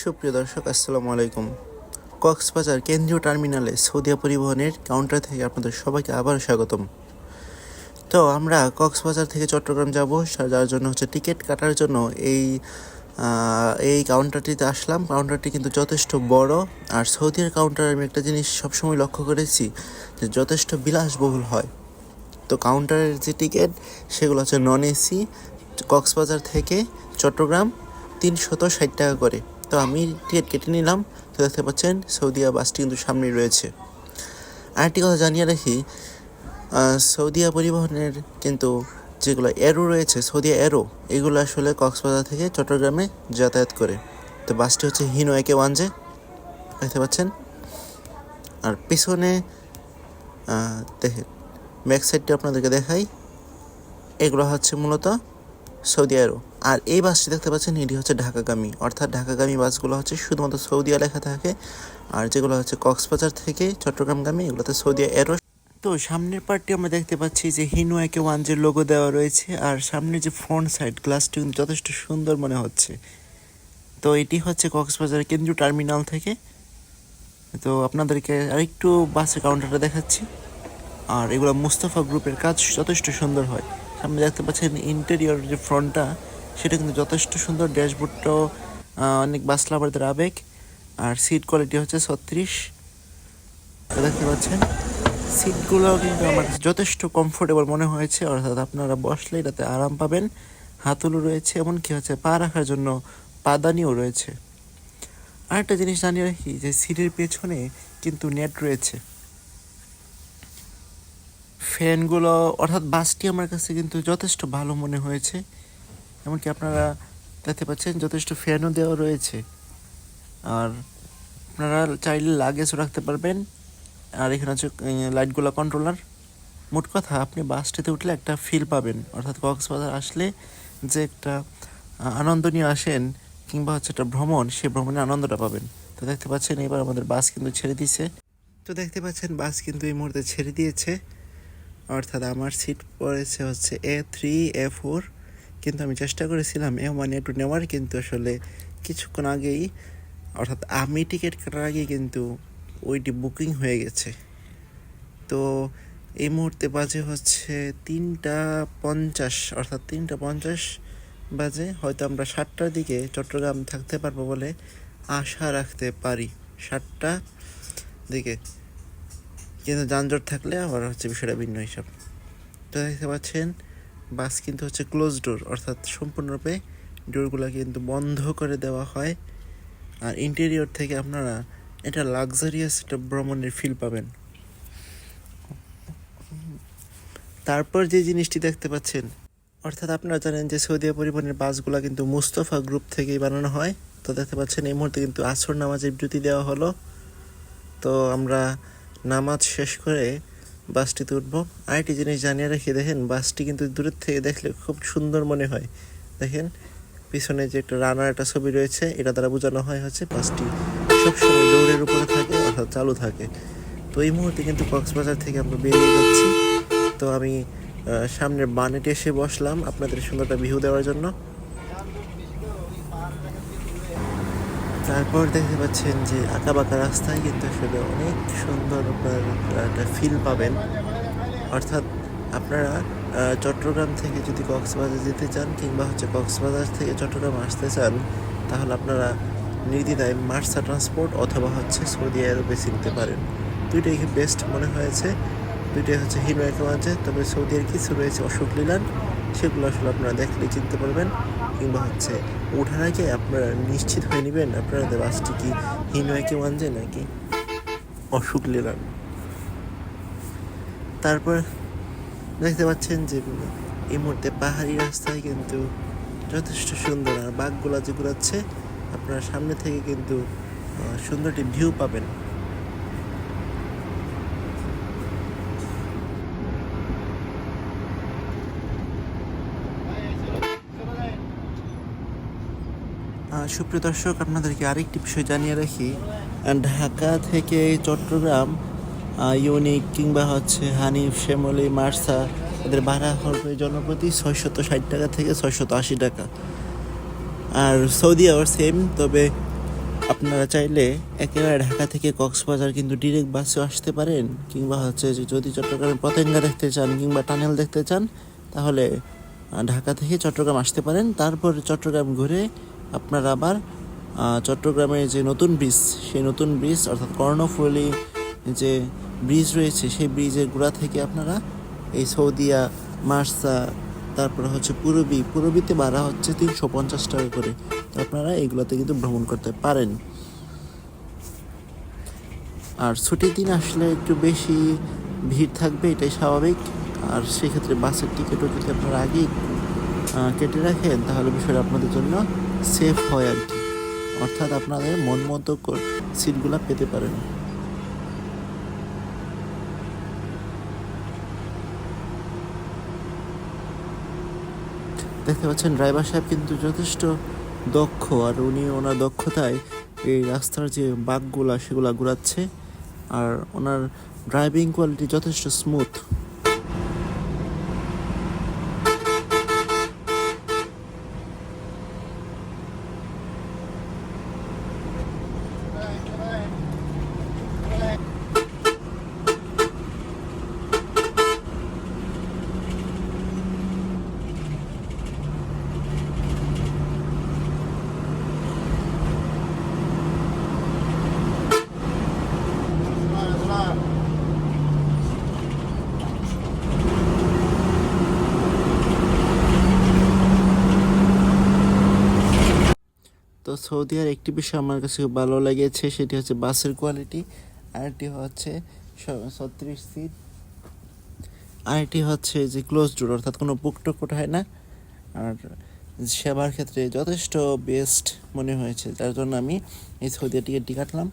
সুপ্রিয় দর্শক, আসসালামু আলাইকুম। কক্সবাজার কেন্দ্রীয় টার্মিনালে সৌদিয়া পরিবহনের কাউন্টার থেকে আপনাদের সবাইকে আবার স্বাগতম। তো আমরা কক্সবাজার থেকে চট্টগ্রাম যাব যার জন্য হচ্ছে টিকিট কাটার জন্য এই এই কাউন্টারটিতে আসলাম। কাউন্টারটি কিন্তু যথেষ্ট বড়। আর সৌদির কাউন্টার আমি একটা জিনিস সবসময় লক্ষ্য করেছি যে যথেষ্ট বিলাসবহুল হয়। তো কাউন্টারের যে টিকিট সেগুলো হচ্ছে নন এসি কক্সবাজার থেকে চট্টগ্রাম তিনশত ষাট টাকা করে। তো আমি টিকিট কেটে নিলাম, তো দেখতে পাচ্ছেন সৌদিয়া বাসটি কিন্তু সামনেই রয়েছে। আরেকটি কথা জানিয়ে রাখি সৌদিয়া পরিবহনের কিন্তু যেগুলো এরো রয়েছে সৌদিয়া এরো এগুলো আসলে কক্সবাজার থেকে চট্টগ্রামে যাতায়াত করে। তো বাসটি হচ্ছে হিনো একে ওয়ান জে দেখতে পাচ্ছেন। আর পিছনে দেখেন ব্যাক সাইডটা আপনাদেরকে দেখাই। এগুলো হচ্ছে মূলত সৌদি আরব। আর এই বাসটি দেখতে পাচ্ছেন, এটি হচ্ছে ঢাকাগামী। অর্থাৎ ঢাকাগামী বাসগুলো হচ্ছে শুধুমাত্র সৌদিয়া লেখা থাকে। আর যেগুলো হচ্ছে কক্সবাজার থেকে চট্টগ্রামগামী, এগুলোতে সৌদি এরো তো সামনের পার্টটি আমরা দেখতে পাচ্ছি যে হিনু একে ওয়ান যে লোগো দেওয়া রয়েছে। আর সামনে যে ফ্রন্ট সাইড, গ্লাসটি কিন্তু যথেষ্ট সুন্দর মনে হচ্ছে। তো এটি হচ্ছে কক্সবাজারের কেন্দ্রীয় টার্মিনাল থেকে। তো আপনাদেরকে আরেকটু বাসের কাউন্টারটা দেখাচ্ছি। আর এগুলো মুস্তাফা গ্রুপের কাজ যথেষ্ট সুন্দর হয়। সামনে দেখতে পাচ্ছেন ইন্টেরিয়র যে ফ্রন্টটা সেটা কিন্তু যথেষ্ট সুন্দর। ড্যাশবোর্ডটাও অনেক বাস লাভারদের আবেগ। আর সিট কোয়ালিটি হচ্ছে ছত্রিশ। দেখতে পাচ্ছেন সিটগুলো কিন্তু আমার যথেষ্ট কমফোর্টেবল মনে হয়েছে। অর্থাৎ আপনারা বসলে এটাতে আরাম পাবেন। হাতুলও রয়েছে, এমনকি হচ্ছে পা রাখার জন্য পাদানিও রয়েছে। আরেকটা জিনিস জানিয়ে রাখি যে সিটের পেছনে কিন্তু নেট রয়েছে। ফ্যানগুলো, অর্থাৎ বাসটি আমার কাছে কিন্তু যথেষ্ট ভালো মনে হয়েছে। এমনকি আপনারা দেখতে পাচ্ছেন যথেষ্ট ফ্যানও দেওয়া রয়েছে। আর আপনারা চাইলে লাগেজও রাখতে পারবেন। আর এখানে হচ্ছে লাইটগুলো কন্ট্রোলার। মোট কথা, আপনি বাসটিতে উঠলে একটা ফিল পাবেন। অর্থাৎ কক্সবাজার আসলে যে একটা আনন্দ নিয়ে আসেন, কিংবা হচ্ছে একটা ভ্রমণ সেই ভ্রমণের আনন্দটা পাবেন। তো দেখতে পাচ্ছেন, এবার আমাদের বাস কিন্তু ছেড়ে দিয়েছে। তো দেখতে পাচ্ছেন, বাস কিন্তু এই মুহূর্তে ছেড়ে দিয়েছে। অর্থাৎ আমার সিট পড়েছে হচ্ছে এ থ্রি এ ফোর কিন্তু আমি চেষ্টা করেছিলাম এ ওয়ান এ টু নেওয়ার, কিন্তু আসলে কিছুক্ষণ আগেই, অর্থাৎ আমি টিকিট কাটার আগেই কিন্তু ওইটি বুকিং হয়ে গেছে। তো এই মুহূর্তে বাজে হচ্ছে তিনটা পঞ্চাশ, অর্থাৎ তিনটা পঞ্চাশ বাজে, হয়তো আমরা সাতটার দিকে চট্টগ্রাম থাকতে পারব বলে আশা রাখতে পারি। সাতটা দিকে। কিন্তু যানজট থাকলে আবার হচ্ছে বিষয়টা ভিন্ন হিসাব। তো দেখতে পাচ্ছেন, বাস কিন্তু হচ্ছে ক্লোজ ডোর অর্থাৎ সম্পূর্ণরূপে ডোরগুলো কিন্তু বন্ধ করে দেওয়া হয়। আর ইন্টেরিয়র থেকে আপনারা এটা লাক্সারিয়াস একটা ভ্রমণের ফিল পাবেন। তারপর যে জিনিসটি দেখতে পাচ্ছেন, অর্থাৎ আপনারা জানেন যে সৌদিয়া পরিবহনের বাসগুলো কিন্তু মুস্তফা গ্রুপ থেকেই বানানো হয়। তো দেখতে পাচ্ছেন এই মুহূর্তে কিন্তু আসর নামাজের বিরতি দেওয়া হলো। তো আমরা নামাজ শেষ করে বাসটিতে উঠবো। আরেকটি জিনিস জানিয়ে রেখে, দেখেন, বাসটি কিন্তু দূরের থেকে দেখলে খুব সুন্দর মনে হয়। দেখেন, পিছনে যে একটা রানার একটা ছবি রয়েছে, এটা দ্বারা বোঝানো হয় হচ্ছে বাসটি সবসময় দৌড়ের উপরে থাকে, অর্থাৎ চালু থাকে। তো এই মুহূর্তে কিন্তু কক্সবাজার থেকে আমরা বেরিয়ে যাচ্ছি। তো আমি সামনের বানেটে এসে বসলাম আপনাদের সুন্দরটা ভিউ দেওয়ার জন্য। তারপর দেখতে পাচ্ছেন যে আঁকা বাঁকা রাস্তায় কিন্তু আসলে অনেক সুন্দর আপনার একটা ফিল পাবেন। অর্থাৎ আপনারা চট্টগ্রাম থেকে যদি কক্সবাজার যেতে চান কিংবা হচ্ছে কক্সবাজার থেকে চট্টগ্রাম আসতে চান, তাহলে আপনারা নির্দ্বিধায় মার্সা ট্রান্সপোর্ট অথবা হচ্ছে সৌদি আরব বেছে নিতে পারেন। দুইটাই বেস্ট মনে হয়েছে। দুইটাই হচ্ছে হিরো হিনো আছে তবে সৌদির কিছু রয়েছে অশোক লীলান সেগুলো আসলে আপনারা দেখলে চিনতে পারবেন, কিংবা হচ্ছে ওঠার আগে আপনারা নিশ্চিত হয়ে নেবেন আপনাদের বাসটি কি হিনো একে ওয়ানজে নাকি অশোক লীলান তারপর দেখতে পাচ্ছেন যে এই মুহূর্তে পাহাড়ি রাস্তায় কিন্তু যথেষ্ট সুন্দর, আর বাঘগুলা যে ঘুরাচ্ছে, আপনারা সামনে থেকে কিন্তু সুন্দর একটি ভিউ পাবেন। সুপ্রিয় দর্শক, আপনাদেরকে আরেকটি বিষয় জানিয়ে রাখি। ঢাকা থেকে চট্টগ্রাম ইউনিক কিংবা হচ্ছে হানিফ, শ্যামলি, মার্সা, এদের ভাড়া হবে জনপ্রতি ছয়শত ষাট টাকা থেকে ছয়শত আশি টাকা। আর সৌদি আবার সেম তবে আপনারা চাইলে একেবারে ঢাকা থেকে কক্সবাজার কিন্তু ডিরেক্ট বাসে আসতে পারেন, কিংবা হচ্ছে যদি চট্টগ্রামের পতেঙ্গা দেখতে চান কিংবা টানেল দেখতে চান, তাহলে ঢাকা থেকে চট্টগ্রাম আসতে পারেন। তারপর চট্টগ্রাম ঘুরে আপনারা আবার চট্টগ্রামের যে নতুন ব্রিজ সেই নতুন ব্রিজ অর্থাৎ কর্ণফুলি যে ব্রিজ রয়েছে সেই ব্রিজের গোড়া থেকে আপনারা এই সৌদিয়া মার্সা তারপরে হচ্ছে পুরবি পুরবিতে ভাড়া হচ্ছে তিনশো পঞ্চাশ টাকা করে। তো আপনারা এগুলোতে কিন্তু ভ্রমণ করতে পারেন। আর ছুটির দিন আসলে একটু বেশি ভিড় থাকবে এটাই স্বাভাবিক। আর সেক্ষেত্রে বাসের টিকিটও যদি আপনারা আগেই আহ, কেটে রাখেন, তাহলে বিষয়টা আপনাদের জন্য সেফ হয় আর কি। অর্থাৎ আপনাদের মন মতো সিটগুলো পেতে পারেন। দেখতে পাচ্ছেন, ড্রাইভার সাহেব কিন্তু যথেষ্ট দক্ষ, আর উনি ওনার দক্ষতায় এই রাস্তার যে বাঘগুলা, সেগুলো ঘুরাচ্ছে, আর ওনার ড্রাইভিং কোয়ালিটি যথেষ্ট স্মুথ সৌদি আর একটি বিষয় আমার কাছে খুব ভালো লেগেছে, সেটি হচ্ছে বাসের কোয়ালিটি আরেকটি হচ্ছে ছত্রিশ সিট আরেকটি হচ্ছে যে ক্লোজ ডোর অর্থাৎ কোনো বুক টুক হয় না। আর সেবার ক্ষেত্রে যথেষ্ট বেস্ট মনে হয়েছে তার জন্য আমি এই সৌদি টিকিটটি কাটলাম।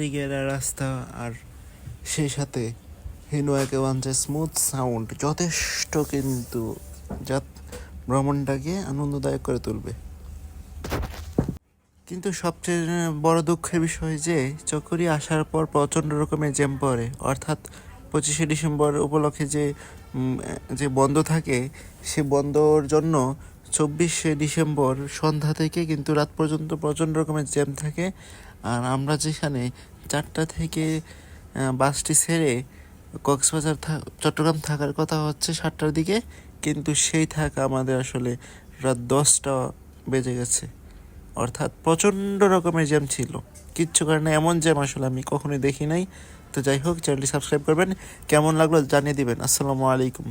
পাহাড়ি গেরা রাস্তা আর সেই সাথে হিনুয়াকে ওয়ানছে স্মুথ সাউন্ড যথেষ্ট কিন্তু যা ভ্রমণটাকে আনন্দদায়ক করে তুলবে। কিন্তু সবচেয়ে বড় দুঃখের বিষয় যে, চকরি আসার পর প্রচণ্ড রকমের জ্যাম পড়ে। অর্থাৎ পঁচিশে ডিসেম্বর উপলক্ষে যে যে বন্ধ থাকে, সে বন্ধর জন্য চব্বিশে ডিসেম্বর সন্ধ্যা থেকে কিন্তু রাত পর্যন্ত প্রচণ্ড রকমের জ্যাম থাকে। আর আমরা যেখানে চারটা থেকে বাসটি ছেড়ে কক্সবাজার চট্টগ্রাম থাকার কথা হচ্ছে সাতটার দিকে, কিন্তু সেই থাকা আমাদের আসলে রাত দশটা বেজে গেছে। অর্থাৎ প্রচণ্ড রকমের জ্যাম ছিল। কিচ্ছু কারণে এমন জ্যাম আসলে আমি কখনোই দেখি নাই। তো যাই হোক চ্যানেলটি সাবস্ক্রাইব করবেন। কেমন লাগল জানিয়ে দিবেন। আসসালামু আলাইকুম।